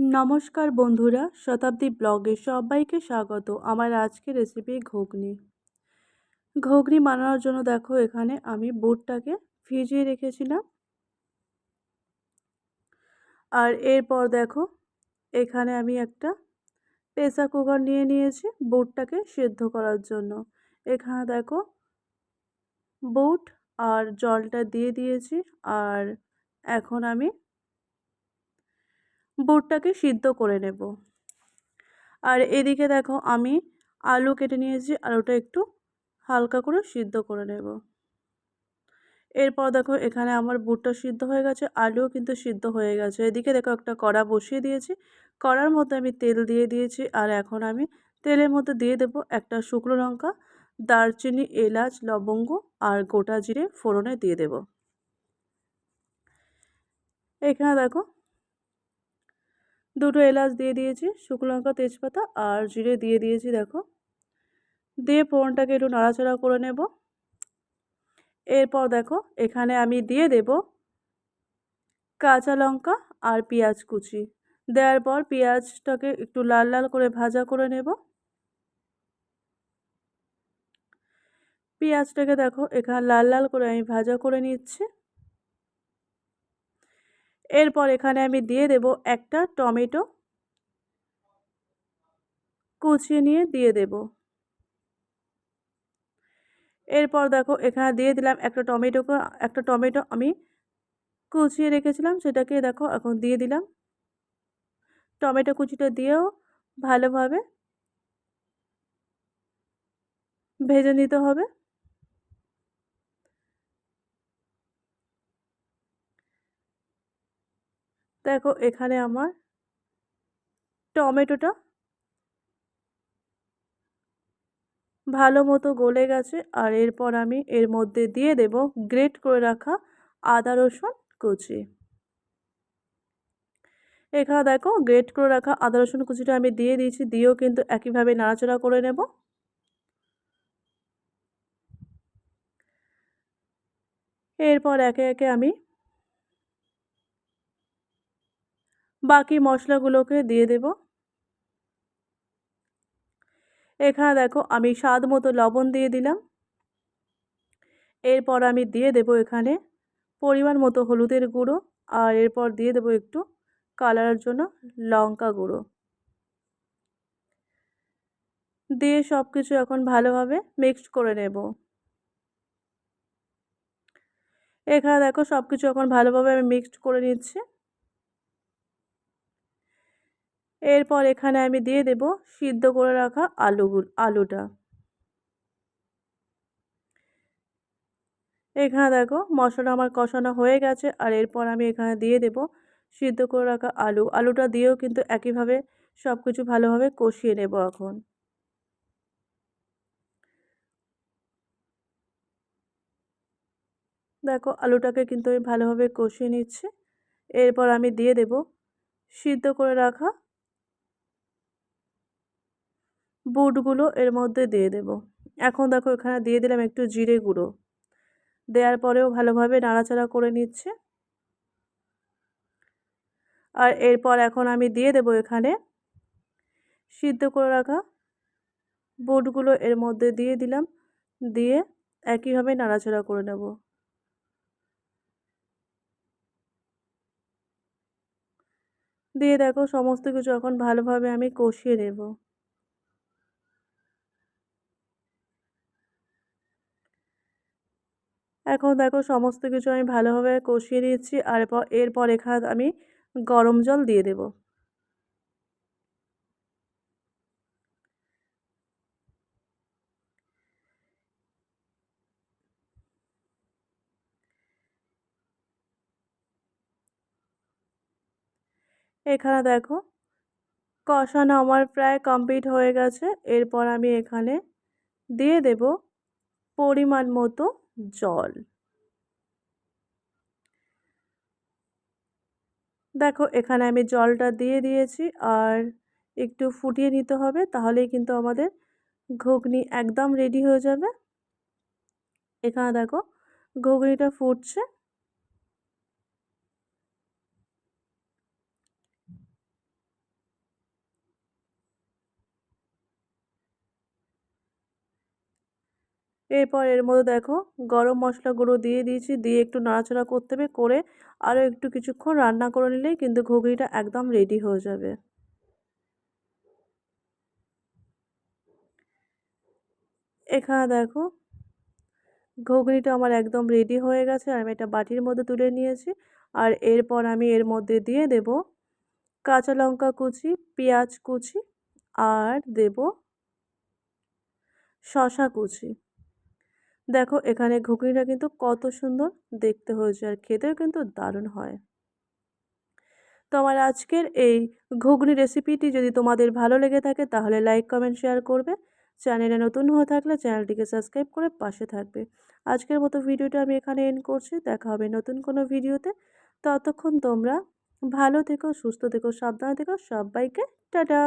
নমস্কার বন্ধুরা, শতাব্দী ব্লগে সবাইকে স্বাগত আমার আজকে রেসিপি ঘুগনি। ঘুগনি বানানোর জন্য দেখো এখানে আমি বুটটাকে ভিজিয়ে রেখেছিলাম। আর এরপর দেখো, এখানে আমি একটা প্রেসার কুকার নিয়ে নিয়েছি বুটটাকে সেদ্ধ করার জন্য। এখানে দেখো, বুট আর জলটা দিয়ে দিয়েছি। আর এখন আমি বুটটাকে সিদ্ধ করে নেব। আর এদিকে দেখো আমি আলু কেটে নিয়েছি, আলুটা একটু হালকা করে সিদ্ধ করে নেব। এরপর দেখো এখানে আমার বুটটা সিদ্ধ হয়ে গেছে, আলুও কিন্তু সিদ্ধ হয়ে গেছে। এদিকে দেখো একটা কড়া বসিয়ে দিয়েছি, কড়ার মধ্যে আমি তেল দিয়ে দিয়েছি আর এখন আমি তেলের মধ্যে দিয়ে দেব একটা শুকনো লঙ্কা, দারচিনি, এলাচ, লবঙ্গ আর গোটা জিরে ফোড়নে দিয়ে দেব। এখানে দেখো দুটো এলাচ দিয়ে দিয়েছি, শুকনো লঙ্কা, তেজপাতা আর জিরে দিয়ে দিয়েছি, দেখো। দিয়ে ফোড়নটাকে একটু নাড়াচাড়া করে নেব। এরপর দেখো, এখানে আমি দিয়ে দেব কাঁচা লঙ্কা আর পেঁয়াজ কুচি। দেওয়ার পর পেঁয়াজটাকে একটু লাল লাল করে ভাজা করে নেব। পেঁয়াজটাকে দেখো, এখানে লাল লাল করে আমি ভাজা করে নিচ্ছি। এরপর এখানে আমি দিয়ে দেব একটা টমেটো। কুচিয়ে নিয়ে দিয়ে দেব। এরপর দেখো এখানে দিয়ে দিলাম একটা টমেটোকে একটা টমেটো আমি কুচিয়ে রেখেছিলাম, সেটাকে দেখো এখন দিয়ে দিলাম। টমেটো কুচিটা দিয়েও ভালোভাবে ভেজে নিতে হবে। দেখো এখানে আমার টমেটোটা ভালো মতো গলে গেছে। আর এরপর আমি এর মধ্যে দিয়ে দেব গ্রেট করে রাখা আদা, রসুন কুচি। এখানে দেখো গ্রেট করে রাখা আদা, রসুন কুচিটা আমি দিয়ে দিয়েছি, দিয়েও কিন্তু একইভাবে নাড়াচাড়া করে নেব। এরপর একে একে আমি বাকি মশলাগুলোকে দিয়ে দেব। এখানে দেখো আমি স্বাদ মতো লবণ দিয়ে দিলাম। এরপর আমি দিয়ে দেব এখানে পরিমাণ মতো হলুদের গুঁড়ো আর এরপর দিয়ে দেবো একটু কালারের জন্য লঙ্কা গুঁড়ো। দিয়ে সব কিছু এখন ভালোভাবে মিক্সড করে নেব। এখানে দেখো সব কিছু এখন ভালোভাবে আমি মিক্সড করে নিচ্ছি। এরপর এখানে আমি দিয়ে দেব সিদ্ধ করে রাখা আলুগুলো আলুটা। এখানে দেখো মশলা আমার কষানো হয়ে গেছে আর এরপর আমি এখানে দিয়ে দেব সিদ্ধ করে রাখা আলু। আলুটা দিয়েও কিন্তু একইভাবে সব কিছু ভালোভাবে কষিয়ে নেব এখন। দেখো আলুটাকে কিন্তু আমি ভালোভাবে কষিয়ে নিচ্ছি। এরপর আমি দিয়ে দেব সিদ্ধ করে রাখা বুটগুলো এর মধ্যে দিয়ে দেব। এখন দেখো এখানে দিয়ে দিলাম একটু জিরে গুঁড়ো। দেওয়ার পরেও ভালোভাবে নাড়াচাড়া করে নিচ্ছে। আর এরপর এখন আমি দিয়ে দেব এখানে সিদ্ধ করে রাখা বুটগুলো এর মধ্যে দিয়ে দিলাম। দিয়ে একইভাবে নাড়াচাড়া করে নেব। দিয়ে দেখো সমস্ত কিছু এখন ভালোভাবে আমি কষিয়ে নেব। এখন দেখো সমস্ত কিছু আমি ভালোভাবে কষিয়ে নিচ্ছি আর এরপর এরপর এখানে আমি গরম জল দিয়ে দেব। এখানে দেখো কষানো আমার প্রায় কমপ্লিট হয়ে গেছে। এরপর আমি এখানে দিয়ে দেব পরিমাণ মতো জল। দেখো, এখানে আমি জলটা দিয়ে দিয়েছি আর একটু ফুটিয়ে নিতে হবে, তাহলেই কিন্তু আমাদের ঘুগনি একদম রেডি হয়ে যাবে। এখানে দেখো, ঘুগনিটা ফুটছে। এরপর এর মধ্যে দেখো গরম মশলা গুঁড়ো দিয়ে দিয়েছি, দিয়ে একটু নাড়াচাড়া করতে হবে, করে আরও একটু কিছুক্ষণ রান্না করে নিলেই কিন্তু ঘুগনিটা একদম রেডি হয়ে যাবে। এখানে দেখো ঘুগনিটা আমার একদম রেডি হয়ে গেছে, আমি এটা বাটির মধ্যে তুলে নিয়েছি আর এরপর আমি এর মধ্যে দিয়ে দেব কাঁচা লঙ্কা কুচি, পেঁয়াজ কুচি আর দেব শশা কুচি। দেখো, এখানে ঘুগনিটা কিন্তু কত সুন্দর দেখতে হয়েছে আর খেতেও কিন্তু দারুণ হয়। তো আমার আজকের এই ঘুগনি রেসিপিটি যদি তোমাদের ভালো লেগে থাকে, তাহলে লাইক কমেন্ট শেয়ার করবে। চ্যানেলে নতুন হয়ে থাকলে চ্যানেলটিকে সাবস্ক্রাইব করে পাশে থাকবে। আজকের মতো ভিডিওটা আমি এখানে এন্ড করছি। দেখা হবে নতুন কোনো ভিডিওতে ততক্ষণ তোমরা ভালো থেকো, সুস্থ থেকো, সাবধানে থেকো। সবাইকে টাটা!